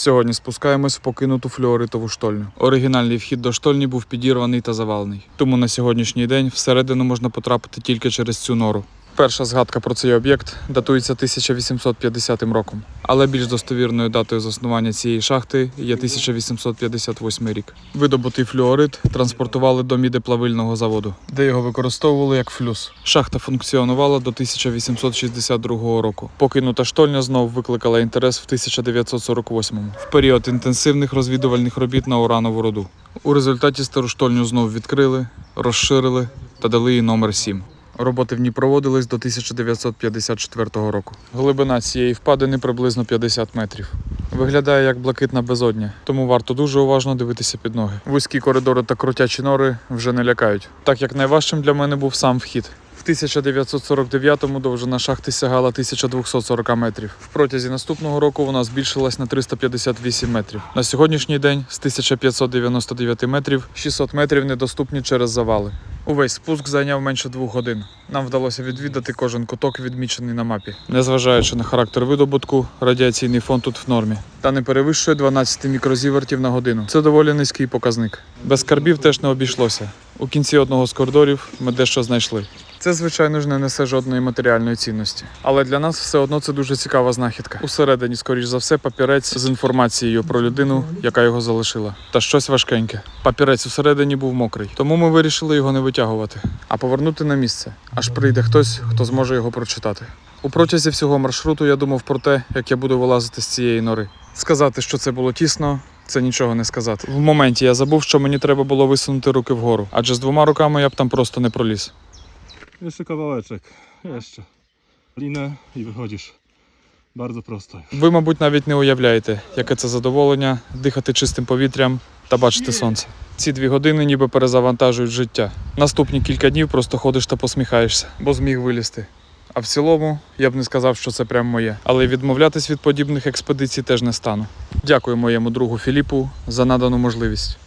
Сьогодні спускаємось в покинуту флюоритову штольню. Оригінальний вхід до штольні був підірваний та завалений. Тому на сьогоднішній день всередину можна потрапити тільки через цю нору. Перша згадка про цей об'єкт датується 1850 роком, але більш достовірною датою заснування цієї шахти є 1858 рік. Видобутий флюорит транспортували до мідеплавильного заводу, де його використовували як флюс. Шахта функціонувала до 1862 року. Покинута штольня знов викликала інтерес в 1948-му, в період інтенсивних розвідувальних робіт на уранову руду. У результаті стару штольню знов відкрили, розширили та дали їй номер 7. Роботи в ній проводились до 1954 року. Глибина цієї впадини приблизно 50 метрів. Виглядає як блакитна безодня, тому варто дуже уважно дивитися під ноги. Вузькі коридори та крутячі нори вже не лякають, так як найважчим для мене був сам вхід. В 1949-му довжина шахти сягала 1240 метрів. В протязі наступного року вона збільшилась на 358 метрів. На сьогоднішній день з 1599 метрів 600 метрів недоступні через завали. Увесь спуск зайняв менше двох годин. Нам вдалося відвідати кожен куток, відмічений на мапі. Незважаючи на характер видобутку, радіаційний фон тут в нормі та не перевищує 12 мікрозівертів на годину. Це доволі низький показник. Без скарбів теж не обійшлося. У кінці одного з коридорів ми дещо знайшли. Це, звичайно ж, не несе жодної матеріальної цінності. Але для нас все одно це дуже цікава знахідка. Усередині, скоріш за все, папірець з інформацією про людину, яка його залишила. Та щось важкеньке. Папірець усередині був мокрий, тому ми вирішили його не витягувати, а повернути на місце. Аж прийде хтось, хто зможе його прочитати. У протязі всього маршруту я думав про те, як я буду вилазити з цієї нори. Сказати, що це було тісно, це нічого не сказати. В моменті я забув, що мені треба було висунути руки вгору, адже з двома руками я б там просто nie проліз. Jeszcze kawałeczek, jeszcze. Linę i wychodzisz. Bardzo prosto. Ви, мабуть, навіть не уявляєте, яке це задоволення дихати чистим повітрям та бачити сонце. Ці дві години ніби перезавантажують життя. Наступні кілька днів просто ходиш та посміхаєшся, бо зміг вилізти. А в цілому я б не сказав, що це прям моє. Але відмовлятись від подібних експедицій теж не стану. Дякую моєму другу Філіпу за надану можливість.